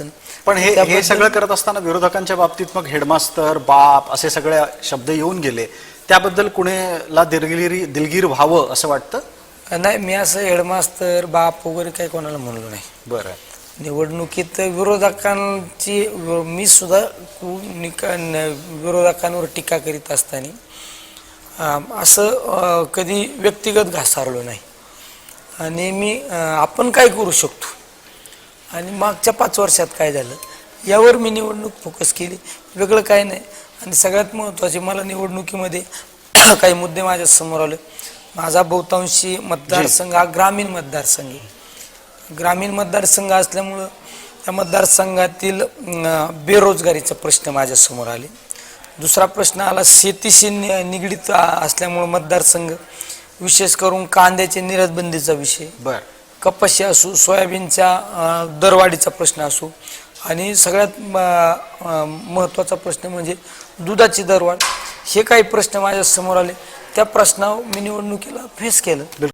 असेल. पण हे हे सगळं करत असताना विरोधकांच्या बाबतीत मग हेडमास्तर बाप असे सगळे शब्द येऊन गेले. त्याबद्दल कुणीला दिलगिरी दिलगीर व्हावं असं वाटतं? नाही मी असं हेडमास्तर बाप वगैरे काही कोणाला म्हणलो नाही. बरं. निवडणुकीत विरोधकांची मी सुद्धा विरोधकांवर टीका करीत असताना असं कधी व्यक्तिगत घासारलो नाही. आणि मी आपण काय करू शकतो? आणि मागच्या पाच वर्षात काय झालं? यावर मी निवडणूक फोकस केली. वेगळं काय नाही. आणि सगळ्यात महत्त्वाचे मला निवडणुकीमध्ये काही मुद्दे माझ्यासमोर आले. माझा बहुतांशी मतदारसंघ हा ग्रामीण मतदारसंघ आहे. ग्रामीण मतदारसंघ असल्यामुळं त्या मतदारसंघातील बेरोजगारीचा प्रश्न माझ्यासमोर आले. दुसरा प्रश्न आला शेतीशी नि- निगडीत असल्यामुळं मतदारसंघ विशेष करून कांद्याच्या निर्यातबंदीचा विषय. बरं. कपाशी असो सोयाबीनच्या दरवाढीचा प्रश्न असो आणि सगळ्यात महत्त्वाचा प्रश्न म्हणजे दुधाची दरवाढ. हे काही प्रश्न माझ्यासमोर आले. त्या प्रश्नावर मी निवडणुकीला फेस केलं.